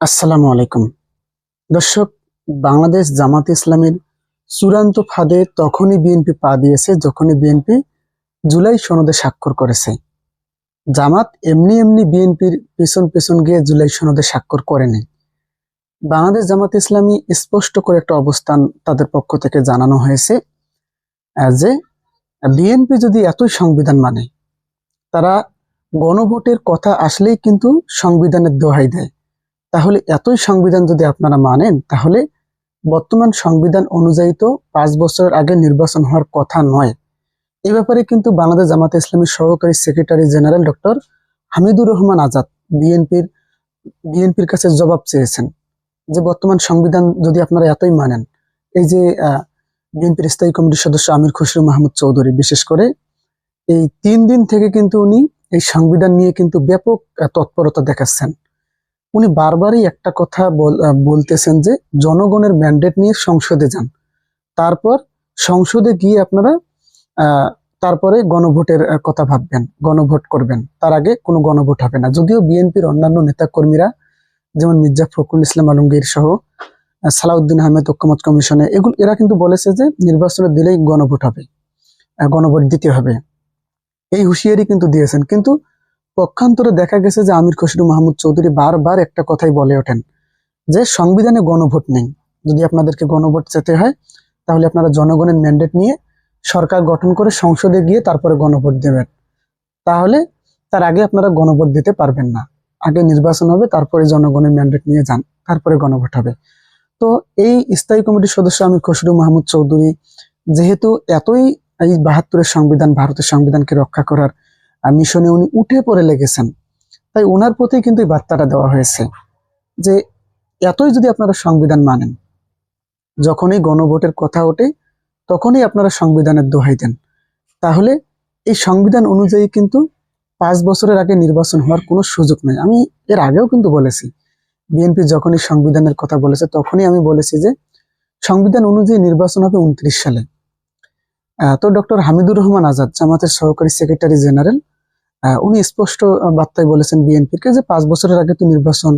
আসসালামু আলাইকুম। দর্শক, বাংলাদেশ জামাত ইসলামের চূড়ান্ত ফাঁদে তখনই বিএনপি পা দিয়েছে যখনই বিএনপি জুলাই সনদে স্বাক্ষর করেছে। জামাত এমনি এমনি বিএনপির পেছন পেছন গিয়ে জুলাই সনদে স্বাক্ষর করেনি। বাংলাদেশ জামাত ইসলামী স্পষ্ট করে একটা অবস্থান তাদের পক্ষ থেকে জানানো হয়েছে যে বিএনপি যদি এতই সংবিধান মানে তারা গণভোটের কথা আসলেই কিন্তু সংবিধানের দোহাই দেয়। তাহলে এতই সংবিধান যদি আপনারা মানেন, তাহলে বর্তমান সংবিধান অনুযায়ী তো পাঁচ বছরের আগে নির্বাচন হওয়ার কথা নয়। এ ব্যাপারে কিন্তু বাংলাদেশ জামাতে ইসলামীর সহকারী secretary general doctor Hamidur Rahman Azad বিএনপির বিএনপির কাছে জবাব চেয়েছেন যে বর্তমান সংবিধান যদি আপনারা এতই মানেন, এই যে বিএনপির স্থায়ী কমিটির সদস্য আমির খসরু মাহমুদ চৌধুরী, বিশেষ করে এই তিন দিন থেকে কিন্তু উনি এই সংবিধান নিয়ে কিন্তু ব্যাপক তৎপরতা দেখাচ্ছেন। উনি বারবারই একটা কথা বলতেছেন যে জনগণের ম্যান্ডেট নিয়ে সংসদে যান। তারপর সংসদে গিয়ে আপনারা তারপরে গণভোটের কথা ভাববেন, গণভোট করবেন। তার আগে কোনো গণভোট হবে না। যদিও বিএনপির অন্যান্য নেতাকর্মীরা, যেমন মির্জা ফখরুল ইসলাম আলমগীর সহ সালাউদ্দিন আহমেদ ঐক্যমত কমিশনে, এগুলো, এরা কিন্তু বলেছে যে নির্বাচনে দিলেই গণভোট হবে গণভোট দিতে হবে। এই হুঁশিয়ারি কিন্তু দিয়েছেন। কিন্তু পক্ষান্তরে দেখা গেছে যে আমির খসরু মাহমুদ চৌধুরী বারবার একটা কথাই বলে ওঠেন যে সংবিধানে গণভোট নেই। যদি আপনাদেরকে গণভোট যেতে হয়, তাহলে আপনারা জনগণের ম্যান্ডেট নিয়ে সরকার গঠন করে সংসদে গিয়ে তারপরে গণভোট দেবেন। তাহলে তার আগে আপনারা গণভোট দিতে পারবেন না। আগে নির্বাচন হবে, তারপরে জনগণের ম্যান্ডেট নিয়ে যান, তারপরে গণভোট হবে। তো এই স্থায়ী কমিটির সদস্য আমির খসরু মাহমুদ চৌধুরী যেহেতু এতই এই বাহাত্তরের সংবিধান, ভারতের সংবিধানকে রক্ষা করার মিশনে উনি উঠে পড়ে লেগেছেন। তাই ওনার প্রতি কিন্তু এই বার্তাটা দেওয়া হয়েছে যে, এতই যদি আপনারা সংবিধান মানেন, যখনই গণভোটের কথা ওঠে, তখনই আপনারা সংবিধানের দোহাই দেন। তাহলে এই সংবিধান অনুযায়ী কিন্তু পাঁচ বছরের আগে নির্বাচন হওয়ার কোনো সুযোগ নেই। আমি এর আগেও কিন্তু বলেছি, বিএনপি যখনই সংবিধানের কথা বলেছে, তখনই আমি বলেছি যে, সংবিধান অনুযায়ী নির্বাচন হবে উনত্রিশ সালে। তো ডক্টর হামিদুর রহমান আজাদ, জামাতের সহকারী সেক্রেটারি জেনারেল উনি স্পষ্ট বার্তায় বলেছেন বিএনপিকে যে পাঁচ বছরের আগে তো নির্বাচন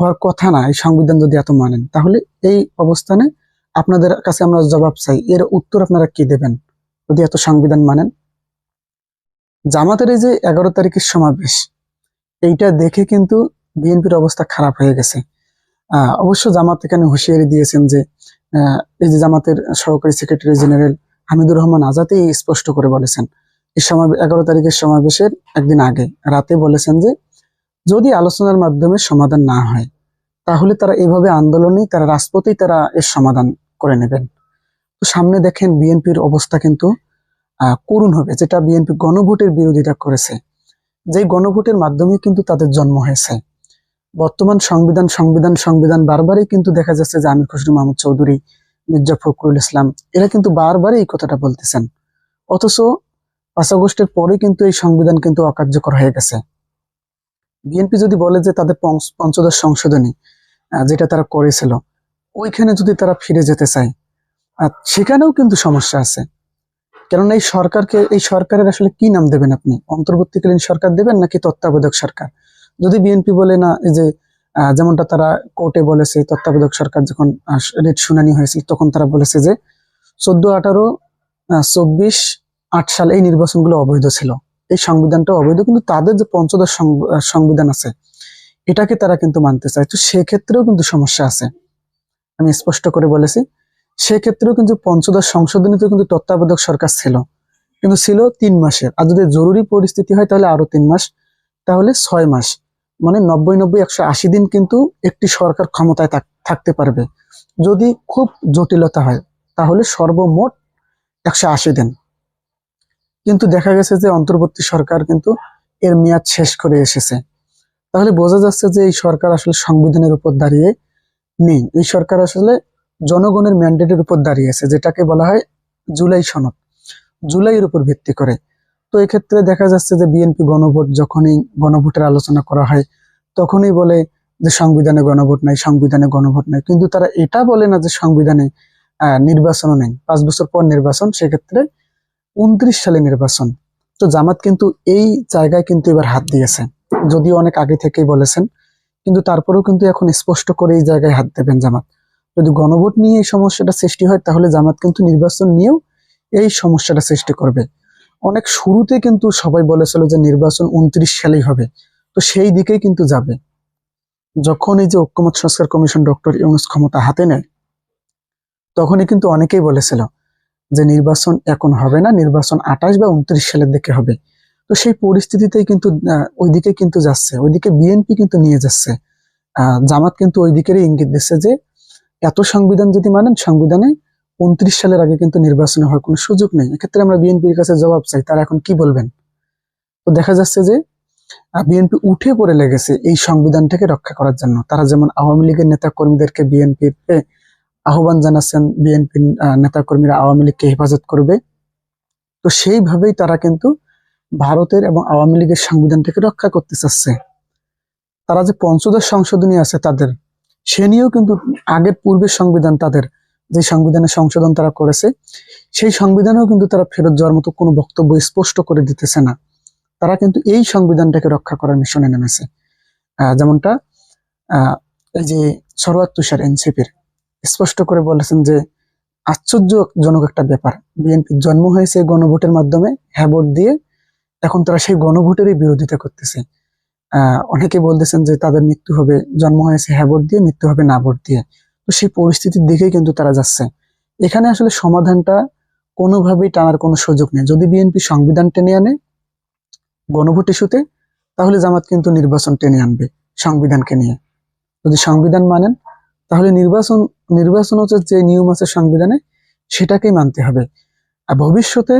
হওয়ার কথা না, এই সংবিধান যদি এত মানেন, তাহলে এই অবস্থানে আপনাদের কাছে আমরা জবাব চাই। এর উত্তর আপনারা কি দেবেন? যদি এত সংবিধান মানেন। জামাতের এই যে এগারো তারিখের সমাবেশ, এইটা দেখে কিন্তু বিএনপির অবস্থা খারাপ হয়ে গেছে। অবশ্য জামাত এখানে হুঁশিয়ারি দিয়েছেন যে এই যে জামাতের সহকারী সেক্রেটারি জেনারেল হামিদুর রহমান আজাদই স্পষ্ট করে বলেছেন এগারো তারিখের সমাবেশের একদিন আগে রাতে বলেছেন যে, যদি আলোচনার মাধ্যমে সমাধান না হয়, তাহলে তারা এভাবে আন্দোলনেই, তারা রাজপথেই তারা এর সমাধান করে নেবেন। তো সামনে দেখেন বিএনপির অবস্থা কিন্তু করুণ হবে। যেটা বিএনপি গণভোটের বিরোধিতা করেছে যে গণভোটের মাধ্যমে কিন্তু তাদের জন্ম হয়েছে। বর্তমান সংবিধান সংবিধান সংবিধান বারবারই কিন্তু দেখা যাচ্ছে যে আমির খসরু মাহমুদ চৌধুরী, মির্জা ফখরুল ইসলাম, এরা কিন্তু বারবারই এই কথাটা বলতেছেন। অথচ পাঁচ আগস্টের পরে কিন্তু এই সংবিধান কিন্তু অকার্যকর হয়ে গেছে। বিএনপি যদি বলে যে তাদের পঞ্চ- পঞ্চদশ সংশোধনী যেটা তারা করেছিল, ওইখানে যদি তারা ফিরে যেতে চায় সেখানেও কিন্তু সমস্যা আছে। কেননা এই সরকারকে, এই সরকারের আসলে কি নাম দেবেন আপনি? অন্তর্বর্তীকালীন সরকার দেবেন নাকি তত্ত্বাবধায়ক সরকার? যদি বিএনপি বলে না, এই যে যেমনটা তারা কোর্টে বলেছে, তত্ত্বাবধায়ক সরকার যখন রেট শুনানি হয়েছিল, তখন তারা বলেছে যে, চোদ্দ আঠারো চব্বিশ আট সাল এই নির্বাচনগুলো অবৈধ ছিল। এই সংবিধানটা অবৈধ, কিন্তু তাদের যে পঞ্চদশ সংবিধান আছে, এটাকে তারা কিন্তু মানতে চায়। তো সেক্ষেত্রেও কিন্তু সমস্যা আছে। আমি স্পষ্ট করে বলেছি, সেক্ষেত্রেও কিন্তু পঞ্চদশ সংশোধনীতে কিন্তু তত্ত্বাবধায়ক সরকার ছিল। কিন্তু ছিল তিন মাসের। আর যদি জরুরি পরিস্থিতি হয়, তাহলে আরও তিন মাস, তাহলে ছয় মাস। মানে নব্বই নব্বই একশো আশি দিন কিন্তু একটি সরকার ক্ষমতায় থাক- থাকতে পারবে। যদি খুব জটিলতা হয়, তাহলে সর্বমোট একশো আশি দিন। কিন্তু দেখা গেছে যে অন্তর্বর্তী সরকার কিন্তু এর মেয়াদ শেষ করে এসেছে। তাহলে বোঝা যাচ্ছে যে এই সরকার আসলে সংবিধানের উপর দাঁড়িয়ে নেই। এই সরকার আসলে জনগণের ম্যান্ডেটের উপর দাঁড়িয়ে আছে, যেটাকে বলা হয় জুলাই সনদ। জুলাইয়ের উপর ভিত্তি করে। তো এক্ষেত্রে দেখা যাচ্ছে যে বিএনপি গণভোট যখনই গণভোটের আলোচনা করা হয়, তখনই বলে যে সংবিধানে গণভোট নাই, সংবিধানে গণভোট নাই। কিন্তু তারা এটা বলে না যে সংবিধানে নির্বাচনও নেই। পাঁচ বছর পর নির্বাচন, সেক্ষেত্রে উনত্রিশ সালে নির্বাচন। তো জামাত কিন্তু এই জায়গায় কিন্তু এবার হাত দিয়েছে। যদিও অনেক আগে থেকেই বলেছেন, কিন্তু তারপরেও কিন্তু এখন স্পষ্ট করে এই জায়গায় হাত দেবেন জামাত। যদি গণভোট নিয়ে এই সমস্যাটা সৃষ্টি হয়, তাহলে জামাত কিন্তু নির্বাচন নিয়েও এই সমস্যাটা সৃষ্টি করবে। অনেক শুরুতে কিন্তু সবাই বলেছিল যে নির্বাচন উনত্রিশ সালেই হবে। তো সেই দিকেই কিন্তু যাবে। যখন এই যে ঐক্যমত সংস্কার কমিশন ডক্টর ইউনুস ক্ষমতা হাতে নেয়, তখনই কিন্তু অনেকেই বলেছিল যে নির্বাচন এখন হবে না, নির্বাচন আঠাশ বা উনত্রিশ সালের দিকে হবে। তো সেই পরিস্থিতিতেই কিন্তু ওইদিকে কিন্তু যাচ্ছে। ওইদিকে বিএনপি কিন্তু নিয়ে যাচ্ছে। জামাত কিন্তু ওই দিকেরই ইঙ্গিত দিচ্ছে যে, এত সংবিধান যদি মানেন, সংবিধানে উনত্রিশ সালের আগে কিন্তু নির্বাচন হওয়ার কোনো সুযোগ নেই। এক্ষেত্রে আমরা বিএনপির কাছে জবাব চাই, তারা এখন কি বলবেন? তো দেখা যাচ্ছে যে বিএনপি উঠে পড়ে লেগেছে এই সংবিধানটাকে রক্ষা করার জন্য। তারা যেমন আওয়ামী লীগের নেতা কর্মীদেরকে বিএনপির আহ্বান জানাচ্ছেন বিএনপি নেতা কর্মীরা আওয়ামী লীগকে হেফাজত করবে। তো সেইভাবেই তারা কিন্তু ভারতের এবং আওয়ামী লীগের সংবিধানটাকে রক্ষা করতে চাচ্ছে। তারা যে পঞ্চদশ সংশোধনী আছে তাদের সে নিয়েও কিন্তু আগের পূর্বের সংবিধান তাদের যে সংবিধানের সংশোধন তারা করেছে সেই সংবিধানেও কিন্তু তারা ফেরত যাওয়ার মতো কোনো বক্তব্য স্পষ্ট করে দিতেছে না। তারা কিন্তু এই সংবিধানটাকে রক্ষা করার মিশনে নেমেছে। যেমনটা আহ, এই যে সরোয়ার তুষার এনসিপির স্পষ্ট করে বলেছেন যে আশ্চর্যজনক একটা ব্যাপার। বিএনপির জন্ম হয়েছে গণভোটের মাধ্যমে হ্যাঁ দিয়ে এখন তারা সেই গণভোটেরই বিরোধিতা করতেছে। অনেকে বলতেছেন যে তাদের মৃত্যু হবে, জন্ম হয়েছে হ্যাঁ দিয়ে, মৃত্যু হবে না ভোট দিয়ে। তো সেই পরিস্থিতির দিকেই কিন্তু তারা যাচ্ছে। এখানে আসলে সমাধানটা কোনোভাবেই টানার কোনো সুযোগ নেই। যদি বিএনপি সংবিধান টেনে আনে গণভোট ইস্যুতে, তাহলে জামাত কিন্তু নির্বাচন টেনে আনবে সংবিধানকে নিয়ে। যদি সংবিধান মানেন, তাহলে নির্বাচন নির্বাচন হচ্ছে যে নিয়ম আছে সংবিধানে, সেটাকেই মানতে হবে। আর ভবিষ্যতে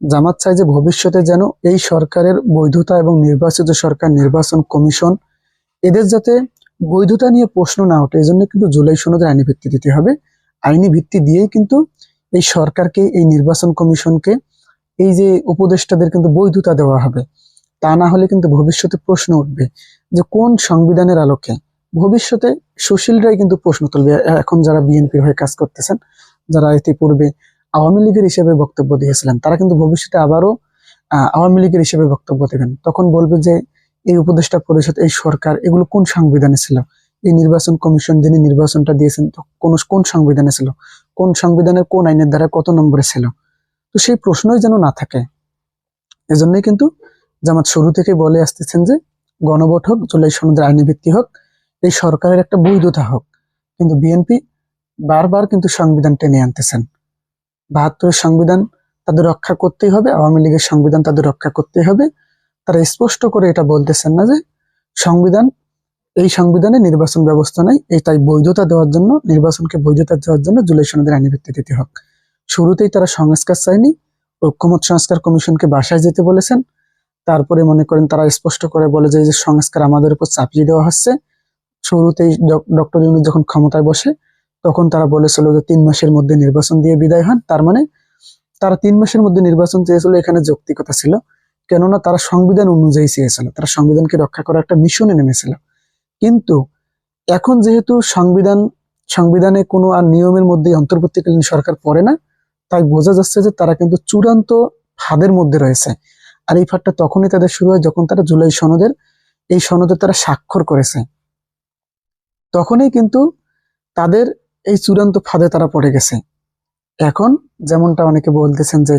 জামাত চায় যে ভবিষ্যতে যেন এই সরকারের বৈধতা এবং নির্বাচিত সরকার নির্বাচন কমিশন এদের যাতে বৈধতা নিয়ে প্রশ্ন না ওঠে এই জন্য কিন্তু জুলাই সনদের আইনি ভিত্তি দিতে হবে। আইনি ভিত্তি দিয়েই কিন্তু এই সরকারকে, এই নির্বাচন কমিশনকে, এই যে উপদেষ্টাদের কিন্তু বৈধতা দেওয়া হবে। তা না হলে কিন্তু ভবিষ্যতে প্রশ্ন উঠবে যে কোন সংবিধানের আলোকে ভবিষ্যতে সুশীলরাই কিন্তু প্রশ্ন তুলবে এখন যারা বিএনপির হয়ে কাজ করতেছেন, যারা ইতিপূর্বে আওয়ামী লীগের হিসেবে বক্তব্য দিয়েছিলেন, তারা কিন্তু ভবিষ্যতে আবারও আওয়ামী লীগের হিসেবে বক্তব্য দেবেন। তখন বলবে যে, এই উপদেষ্টা পরিষদ, এই সরকার, এগুলো কোন সংবিধানে ছিল? এই নির্বাচন কমিশন যিনি নির্বাচনটা দিয়েছেন কোন কোন সংবিধানে ছিল? কোন সংবিধানের, কোন আইনের দ্বারা কত নম্বরে ছিল? তো সেই প্রশ্নই যেন না থাকে। এজন্যই কিন্তু জামাত শুরু থেকে বলে আসতেছেন যে, গণভোট হোক, জুলাই সনদের আইনি ভিত্তি হোক এই সরকারের একটা বৈধতা হোক, কিন্তু বিএনপি বারবার কিন্তু সংবিধান টেনে আনতেছেন। বাহাত্তরের সংবিধান তাদের রক্ষা করতেই হবে, আওয়ামী লীগের সংবিধান তাদের রক্ষা করতেই হবে। তারা স্পষ্ট করে এটা বলতেছেন না যে সংবিধান, এই সংবিধানে নির্বাচন ব্যবস্থা নেই, এই তাই বৈধতা দেওয়ার জন্য, নির্বাচনকে বৈধতা দেওয়ার জন্য জুলাই সনদের আইনি ভিত্তি দিতে হোক। শুরুতেই তারা সংস্কার চায়নি, ঐক্যমত সংস্কার কমিশনকে বাসায় যেতে বলেছেন। তারপরে মনে করেন তারা স্পষ্ট করে বলে যে সংস্কার আমাদের উপর চাপিয়ে দেওয়া হচ্ছে শুরুতেই ডক্টর ইউনুস যখন ক্ষমতায় বসে, তখন তারা বলেছিল যে তিন মাসের মধ্যে নির্বাচন দিয়ে বিদায় হন। তার মানে তারা তিন মাসের মধ্যে নির্বাচন চেয়েছিল, এখানে যৌক্তিকতা ছিল। কেননা তারা সংবিধান অনুযায়ী চেয়েছিল। তারা সংবিধানকে রক্ষা করার একটা মিশনে নেমেছিল। কিন্তু এখন যেহেতু সংবিধান, সংবিধানে কোনো আর নিয়মের মধ্যে অন্তর্বর্তীকালীন সরকার পড়ে না, তাই বোঝা যাচ্ছে যে তারা কিন্তু চূড়ান্ত ফাঁদের মধ্যে রয়েছে। আর এই ফাঁদটা তখনই তাদের শুরু হয় যখন তারা জুলাই সনদের, এই সনদে তারা স্বাক্ষর করেছে। তখনই কিন্তু তাদের এই চূড়ান্ত ফাঁদে তারা পড়ে গেছে। এখন যেমনটা অনেকে বলতেছেন যে,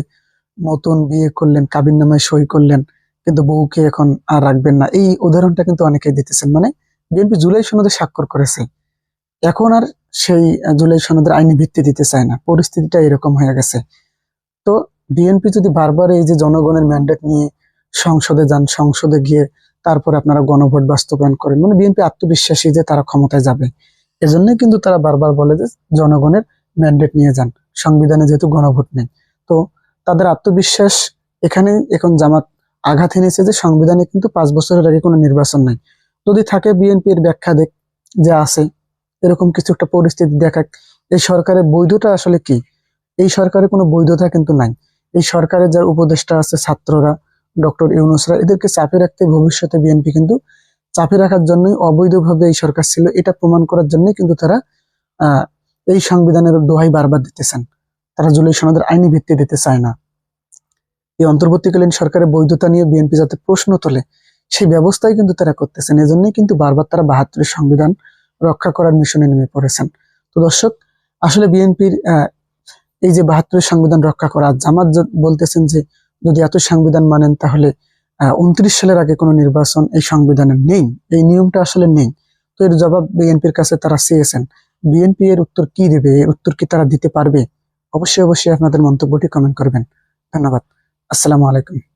নতুন বিয়ে করলেন, কাবিন নামায় সই করলেন, কিন্তু বউকে এখন আর রাখবেন না। এই উদাহরণটা কিন্তু অনেকেই দিতেছেন। মানে বিএনপি জুলাই সনদে স্বাক্ষর করেছে। এখন আর সেই জুলাই সনদের আইনি ভিত্তি দিতে চায় না। পরিস্থিতিটা এরকম হয়ে গেছে। তো বিএনপি যদি বারবার এই যে জনগণের ম্যান্ডেট নিয়ে সংসদে যান, সংসদে গিয়ে তারপরে আপনারা গণভোট বাস্তবায়ন করেন। মানে বিএনপি আত্মবিশ্বাসী যে তারা ক্ষমতায় যাবে। এজন্যই কিন্তু তারা বারবার বলে যে জনগণের ম্যান্ডেট নিয়ে যান। সংবিধানে যেহেতু গণভোট নেই। তো তাদের আত্মবিশ্বাস এখানে এখন জামাত আঘাত এনেছে যে সংবিধানে কিন্তু পাঁচ বছরের আগে কোনো নির্বাচন নাই। যদি থাকে বিএনপি এর ব্যাখ্যা দেখ, যে আছে, এরকম কিছু একটা পরিস্থিতি দেখাক এই সরকারের বৈধতা আসলে কি? এই সরকারের কোনো বৈধতা কিন্তু নাই। এই সরকারের যার উপদেষ্টা আছে, ছাত্ররা ডক্টর ইউনুসরা এদেরকে চাপে রাখতে ভবিষ্যতে বিএনপি কিন্তু চাপে রাখার জন্যই অবৈধভাবে এই সরকার ছিল। এটা প্রমাণ করার জন্যই কিন্তু তারা এই সংবিধানের দোহাই বারবার দিতেছেন। তারা জুলাই সনদের আইনি ভিত্তি দিতে চায় না। এই অন্তর্বর্তীকালীন সরকারের বৈধতা নিয়ে বিএনপি যাতে প্রশ্ন তোলে, সেই ব্যবস্থাই কিন্তু তারা করতেছেন। এজন্যই কিন্তু বারবার তারা বাহাত্তরের সংবিধান রক্ষা করার মিশনে নেমে পড়েছেন। তো দর্শক, আসলে বিএনপির এই যে বাহাত্তরের সংবিধান রক্ষা করা, জামাত বলতেছেন যে যদি এত সংবিধান মানেন তাহলে উনত্রিশ সালের আগে কোনো নির্বাচন এই সংবিধানে নেই, এই নিয়মটা আসলে নেই। তো এর জবাব বিএনপির কাছে তারা চেয়েছেন। বিএনপি এর উত্তর কি দেবে? এর উত্তর কি তারা দিতে পারবে? অবশ্যই অবশ্যই আপনাদের মন্তব্যটি কমেন্ট করবেন। ধন্যবাদ। আসসালামু আলাইকুম।